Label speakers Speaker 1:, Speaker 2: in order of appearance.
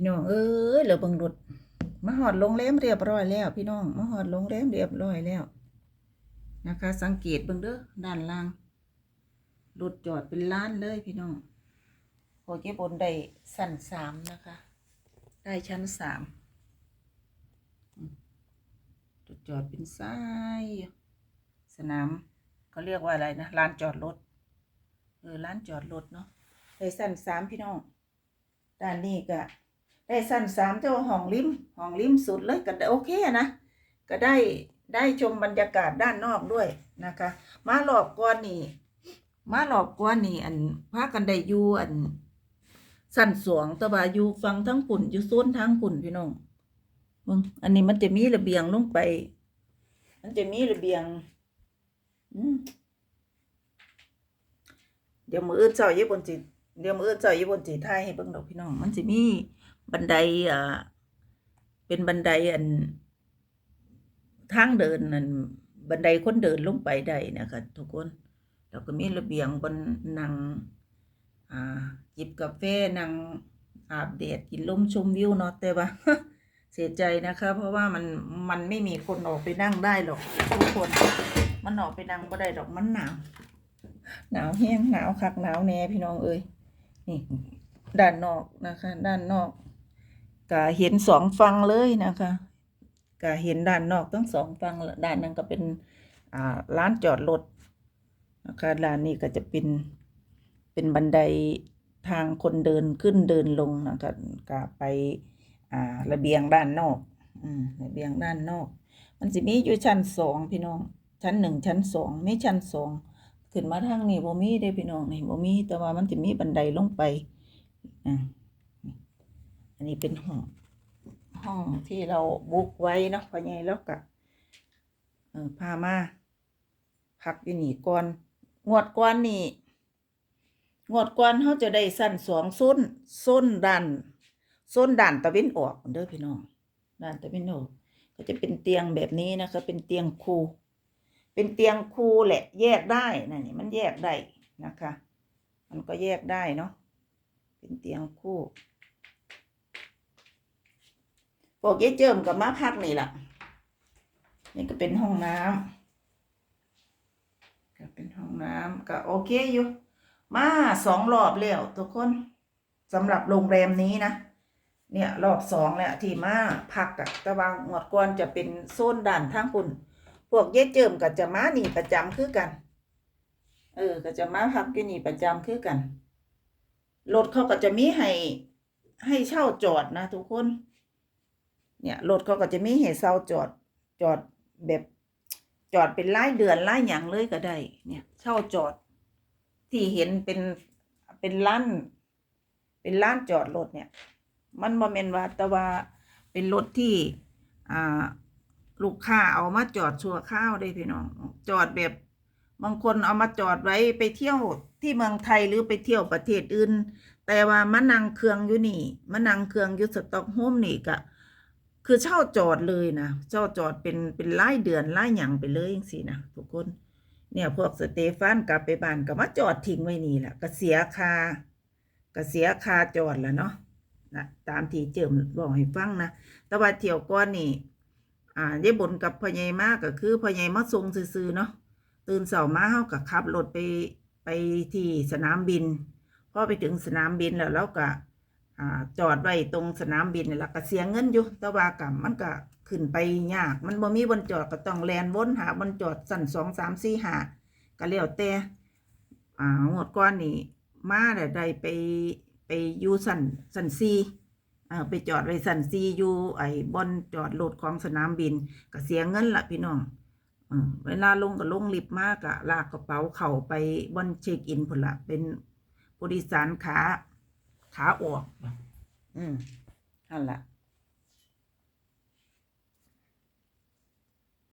Speaker 1: พี่น้องเอ้ยเหลือเบิ่งรถมาหอดโรงแรมเรียบร้อยแล้ว พี่น้องมาหอดโรงแรมเรียบร้อยแล้วนะคะ สังเกตเบิ่งเด้อด้านล่างรถจอดเป็นล้านเลยพี่น้องโหเจ๊บนได้สั้นสามนะคะ ได้ชั้นสามอืมรถจอดเป็นซ้ายสนามเขาเรียกว่าอะไรนะลานจอดรถเออลานจอดรถเนาะได้สั้นสามพี่น้องด้านนี้ก็ ได้สั้นสามเจ้าห้องริมห้องริมสุดเลยก็ได้โอเคนะ ก็ได้ได้ชมบรรยากาศด้านนอกด้วยนะคะ มาหลอบก่อนนี่มาหลอบก่อนนี่อันพากันได้อยู่อันสั้นสวงตะบาอยู่ฟังทั้งปุ่นอยู่โซนทั้งปุ่นพี่น้องเบิ่งอันนี้มันจะมีระเบียงลงไป มันจะมีระเบียงเดี๋ยวมืออื่นเช้าญี่ปุ่นสิต เดี๋ยวมืออื่นเช้าญี่ปุ่นสิถ่ายให้เบิ่งดอกพี่น้อง มันสิมีบันไดอ่าเป็นบันไดอัน ทางเดินนั่นบันไดคนเดินลงไปได้นะคะทุกคนแล้วก็มีระเบียงบนนั่งอ่าจิบกาแฟนั่งอาบแดดกินลมชมวิวเนาะแต่ว่าเสียใจนะคะ เพราะว่ามันมันไม่มีคนออกไปนั่งได้หรอกทุกคน มันออกไปนั่งก็ได้ดอกมันหนาว หนาวแห้งหนาวคักหนาวแน่พี่น้องเอ้ย นี่ด้านนอกนะคะ ด้านนอกก็เห็นสองฝั่งเลยนะคะก็เห็นด้านนอกทั้งสองฝั่งด้านนั้นก็เป็นอ่าร้านจอดรถนะคะด้านนี้ก็จะเป็นเป็นบันไดทางคนเดินขึ้นเดินลงนะคะก็ไปอ่าระเบียงด้านนอกอืมระเบียงด้านนอก มันจะมีอยู่ชั้นสองพี่น้องชั้นหนึ่งชั้นสองไม่ชั้นสอง ขึ้นมาทางนี้บ่มีเด้พี่น้องนี่บ่มีแต่ว่ามันจะมีบันไดลงไปอ่าอันนี้เป็นห้อง ห้องที่เราบุกไว้เนาะพอใหญแล้วก็เออพามาพักอยู่นี่ก่อนงวดก่อนนี่งวดก่อนเขาจะได้สั้นสองส้นส้นดันส้นดันตะเวนออกเด้อพี่น้องดันตะเวนออกก็จะเป็นเตียงแบบนี้นะคะ เป็นเตียงคู เป็นเตียงคูแหละ แยกได้นะนี่มันแยกได้นะคะ มันก็แยกได้เนาะเป็นเตียงคู่พวกเยเจิมกับมาพักนี่แหละนี่ก็เป็นห้องน้ำก็เป็นห้องน้ำก็โอเคอยู่ มาสองรอบแล้วทุกคนสำหรับโรงแรมนี้นะ เนี่ยรอบสองแล้วที่มาพักอะตะวางงวดก่อนจะเป็นโซนด่านทางปุ่น พวกเย้เจิมก็จะมานี่ประจำคือกัน เออ ก็จะมาพักที่นี่ประจำคือกัน รถเขาก็จะมีให้ให้เช่าจอดนะทุกคน เนี่ยรถเขาก็จะมีให้เช่าจอดจอดแบบจอดเป็นรายเดือนรายอย่างเลยก็ได้ เนี่ยเช่าจอด ที่เห็นเป็นเป็นล้านเป็นล้านจอดรถเนี่ย มันบ่แม่นว่าแต่ว่าเป็นรถที่ อ่า ลูกค้าเอามาจอดชั่วข้าวได้พี่น้อง จอดแบบ บางคนเอามาจอดไว้ไปเที่ยวที่เมืองไทยหรือไปเที่ยวประเทศอื่น แต่ว่ามานั่งเครื่องอยู่นี่มานั่งเครื่องอยู่สต็อกโฮมนี่ก็คือเช่าจอดเลยนะเช่าจอดเป็นเป็นรายเดือนรายหยังไปเลยจังซี่นะทุกคน เนี่ยพวกสเตฟานกลับไปบ้านก็มาจอดทิ้งไว้นี่แหละก็เสียค่าก็เสียค่าจอดแล้วเนาะนะตามที่เจิมบอกให้ฟังนะแต่ว่าเที่ยวก่อนนี่ อ่ายายบนกับพ่อใหญ่มากก็คือพ่อใหญ่มาส่งซื่อๆเนาะตื่นเสาร์มาเฮาก็ขับรถไปไปที่สนามบินพอไปถึงสนามบินแล้วเราก็อ่าจอดไว้ตรงสนามบินนี่แหละก็เสียเงินอยู่แต่ว่ากับมันก็ขึ้นไปยาก มันบ่มีบนจอดก็ต้องแลนวนหาบนจอดสั่นสองสามสี่หาก็แล้วแต่อ่างดก่อนนี่มาได้ได้ไปไปอยู่สั่นสั่นซี ไปจอดไว้สันซีอยู่ไอ้บอนจอดรถของสนามบินก็เสียเงินละพี่น้องเวลาลงก็ลงลิฟต์มากอะลากกระเป๋าเข่าไปบอนเช็คอินพลละเป็นผู้โดยสารขาขาออก อืมนั่นละ